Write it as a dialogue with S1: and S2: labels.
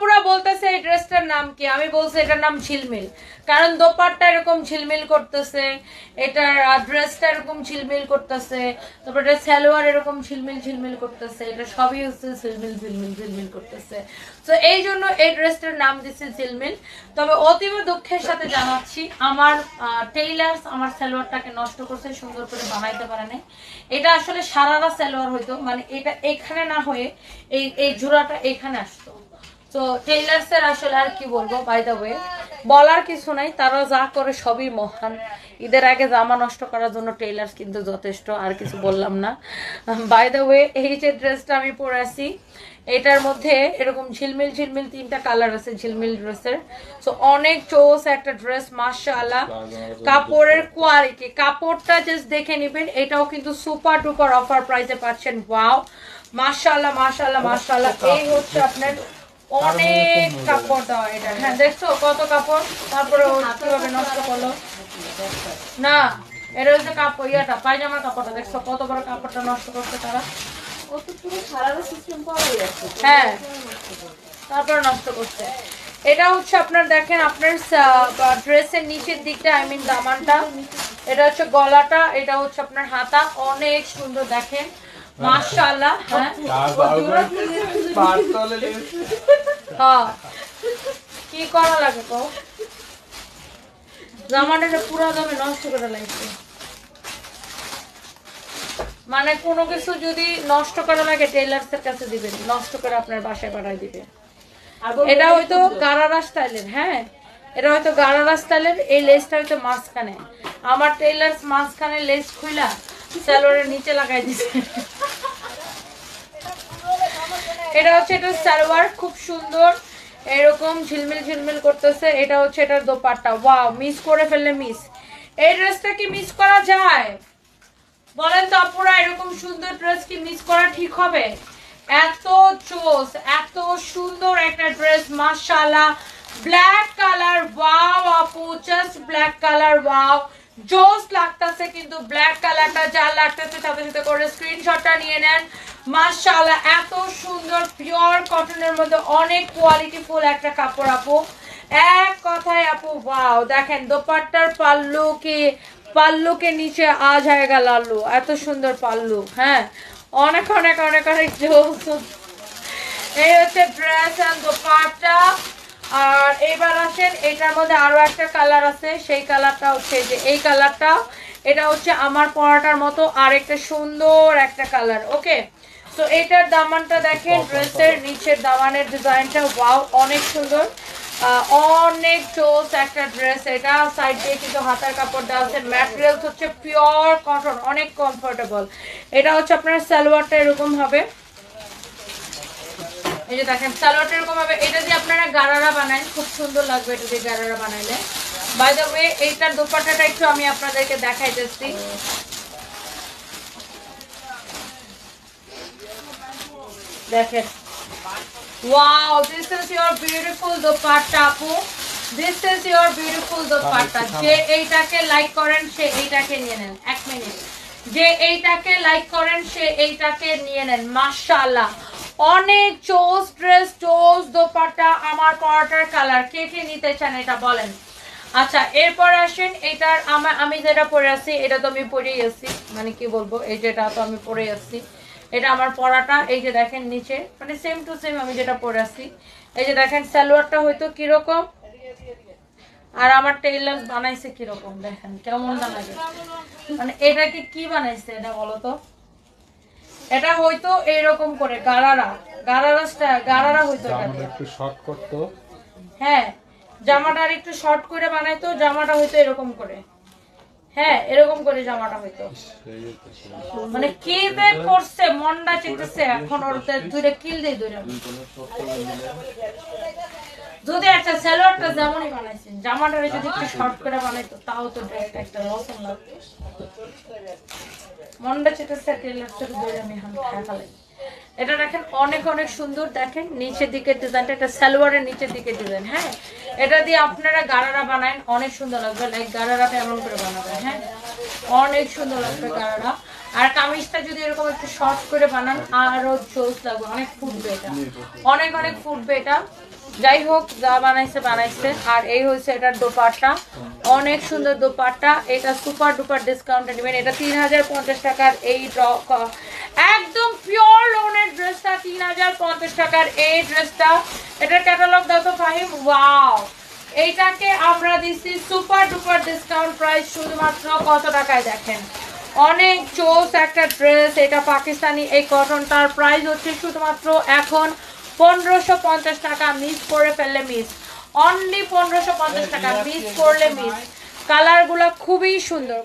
S1: আপুরা বলতেছে এই ড্রেসটার নাম কি? আমি বলছি এটার নাম ঝিলমিল। কারণ দোপারটা এরকম ঝিলমিল করতেছে, এটার ড্রেসটা এরকম ঝিলমিল করতেছে, তারপর এটা সালোয়ার এরকম ঝিলমিল ঝিলমিল করতেছে, এটা সবই হচ্ছে ঝিলমিল ঝিলমিল ঝিলমিল করতেছে। তো এই জন্য এই ড্রেসটার নাম দিচ্ছে ঝিলমিল। তবে অতীব দুঃখের সাথে জানাচ্ছি, আমার টেইলার্স আমার সালোয়ারটাকে নষ্ট করছে, সুন্দর করে বানাইতে পারে নাই। এটা আসলে সারারা সালোয়ার হইতো মানে এটা এখানে না হয়ে এই এই জোড়াটা এখানে আসতো। তো টেইলার্সের আসলে আর কি বলব বাই দ্য ওয়ে বলার কিছু নাই, তারা যা করে সবই মহান। ঈদের আগে জামা নষ্ট করার জন্য টেইলার্স কিন্তু যথেষ্ট, আর কিছু বললাম না। বাই দ্য ওয়ে এই যে ড্রেসটা আমি পরে আছি, এটার মধ্যে এরকম ঝিলমিল ঝিলমিল তিনটা কালার আছে, ঝিলমিল ড্রেসের তো অনেক চোস একটা ড্রেস মাশাআল্লাহ। কাপড়ের কোয়ালিটি কাপড়টা জাস্ট দেখে নেবেন, এটাও কিন্তু সুপার ডুপার অফার প্রাইসে পাচ্ছেন। ওয়াও মাশাআল্লাহ মাশাআল্লাহ মাশাআল্লাহ। এই হচ্ছে আপনার অনেক কাপড় দেওয়া এটা। হ্যাঁ দেখছ কত কাপড়? তারপরে কীভাবে নষ্ট করল? না এটা হচ্ছে কাপড় ইয়াটা পায়জামার কাপড়টা দেখছ কত বড় কাপড়টা নষ্ট করছে তারা? হ্যাঁ তারপরে নষ্ট করছে। এটা হচ্ছে আপনার দেখেন আপনার ড্রেসের নিচের দিকটা আই মিন দামানটা। এটা হচ্ছে গলাটা এটা হচ্ছে আপনার হাতা। অনেক সুন্দর দেখেন। মাশাআল্লাহ হ্যাঁ? হ্যাঁ। কি করা লাগে কো জামাটা পুরো দামে নষ্ট করে লাগছে মানে কোনো কিছু যদি নষ্ট করা লাগে টেইলার্স এর কাছে দিবেন নষ্ট করে আপনার বাসায় পাঠায় দিবে এটা হয়তো গারারা স্টাইলের হ্যাঁ? এটা হয়তো গারারা স্টাইলের এই লেসটা হয়তো মাঝখানে। আমার টেইলার্স মাঝখানে লেস খুইলা স্যালোয়ারের নিচে লাগাই দিছে। এটা হচ্ছে এটা সালোয়ার, খুব সুন্দর। এরকম ঝিলমিল ঝিলমিল করতেছে। এটা হচ্ছে এটার দোপাট্টা। ওয়াও, মিস করে ফেললে মিস। এই ড্রেসটা কি মিস করা যায়? বলেন তো আপুরা, এরকম সুন্দর ড্রেস কি মিস করা ঠিক হবে? এত চোস, এত সুন্দর একটা ড্রেস মাশাআল্লাহ। ব্ল্যাক কালার ওয়াও আপু জাস্ট ব্ল্যাক কালার ওয়াও। জোস লাগতাছে, কিন্তু ব্ল্যাক কালারটা যা লাগতেছে সাথে সাথে করে স্ক্রিনশটটা নিয়ে নেন। মাশাআল্লাহ, এত সুন্দর পিওর কটনের মধ্যে অনেক কোয়ালিটিফুল একটা কাপড়, আপু। এক কথায়, আপু ওয়াও দেখেন, দোপাট্টার পাল্লু কি, পাল্লুকে নিচে হয়ে গেল আল্লু এত সুন্দর পাল্লু হ্যাঁ? অনেক অনেক অনেক অনেক এই হচ্ছে ড্রেস অ্যান্ড দোপাট্টা। আর এবার আছেন এটার মধ্যে আরও একটা কালার আছে, সেই কালারটা হচ্ছে যে, এই কালারটা এটা হচ্ছে আমার পরাটার মতো আর একটা সুন্দর একটা কালার ওকে? তো এটার দামানটা দেখেন ড্রেসের নিচের দামানের ডিজাইনটা ওয়াও অনেক সুন্দর। অনেক চোস একটা ড্রেস এটা। সাইড দিয়ে কিন্তু হাতার কাপড় দেওয়া আছে। ম্যাটেরিয়ালস হচ্ছে পিওর কটন অনেক কমফোর্টেবল। এটা হচ্ছে আপনার সালোয়ারটা এরকম হবে। এই যে দেখেন সালোয়ারটা এরকম হবে। এটা দিয়ে আপনারা গারারা বানান। খুব সুন্দর লাগবে এটা দিয়ে গারারা বানাইলে। বাই দ্য ওয়ে এইটার দোপাট্টাটা একটু আমি আপনাদেরকে দেখাইতেছি। দেখেন। Wow this is your beautiful dupatta আপু। This is your beautiful dupatta. যে এইটাকে লাইক করেন সে এইটাকে নিয়ে নেন। এক মিনিট। যে এইটাকে লাইক করেন সে এইটাকে নিয়ে নেন। মাশাআল্লাহ। অনেক চোস ড্রেস চোস দোপাট্টা। আমার পরাটার কালার কে কে নিতে চান এটা বলেন। আচ্ছা এরপর আসেন এটার আমার আমি যেটা পরে আছি এটা তো আমি পরেই আছি। মানে কি বলব এই যেটা তো আমি পরে আছি। এটা আমার পরাটা এই যে দেখেন নিচে মানে সেম টু সেম আমি যেটা পরে আছি। এই যে দেখেন সালোয়ারটা হয়তো কীরকম? আর আমার টেইলার বানাইছে কীরকম দেখেন কেমন না লাগে। মানে এটাকে কি বানাইছে এটা বলো তো? এটা হয়তো এইরকম করে গারারা গারারা স্টাইল গারারা হইতো এটা।
S2: একটু শর্ট করতো।
S1: হ্যাঁ জামাটা আর একটু শর্ট করে বানাইতো জামাটা হয়তো এরকম করে। হ্যাঁ এরকম করে জামাটা হয়তো। মানে কি যে করছে, মনটা চেতেছে এখন ওর তো, দুইটা কিল দেই দুইটা। যদি একটা স্যালোয়ারটা যেমনই বানাইছেন জামাটা যদি একটু শর্ট করে বানাইতো তাও তো ড্রেসটা একটা রসম লাগতো মনটা চেতেছে টেলার থেকে ধরে আমি এখন খাই ফেলাই। এটা দেখেন অনেক অনেক সুন্দর, দেখেন নিচের দিকের ডিজাইনটা, এটা সালোয়ারের নিচের দিকের ডিজাইন হ্যাঁ? এটা দিয়ে আপনারা গারারা বানান অনেক সুন্দর লাগবে লাইক গারারাটা এমন করে বানাবেন হ্যাঁ? অনেক সুন্দর লাগবে গারারা। আর কামিজটা যদি এরকম একটু শর্ট করে বানান, আরও জোস লাগবে, অনেক ফুটবে এটা। অনেক অনেক ফুটবে এটা। যাই হোক, যা বানাইছে বানাইছে। আর এই হচ্ছে এটার দোপাট্টা। অনেক সুন্দর দোপাট্টা। এটা সুপার ডুপার ডিসকাউন্টে নেবেন। এটা তিন হাজার পঞ্চাশ টাকার এই ড্র একদম পিওর লোনের ড্রেসটা তিন হাজার পঞ্চাশ টাকার এই ড্রেসটা এটার ক্যাটালগ দাও তো ফাহিম ওয়াও এইটাকে আমরা দিচ্ছি সুপার ডুপার ডিসকাউন্ট প্রাইস শুধুমাত্র কত টাকায় দেখেন? অনেক চোস একটা ড্রেস এটা পাকিস্তানি এই কটনটার প্রাইস হচ্ছে শুধুমাত্র এখন পনেরোশো পঞ্চাশ টাকা। মিস করে ফেললে মিস অনলি পনেরোশো পঞ্চাশ টাকা। মিস করলে মিস কালারগুলো খুবই সুন্দর।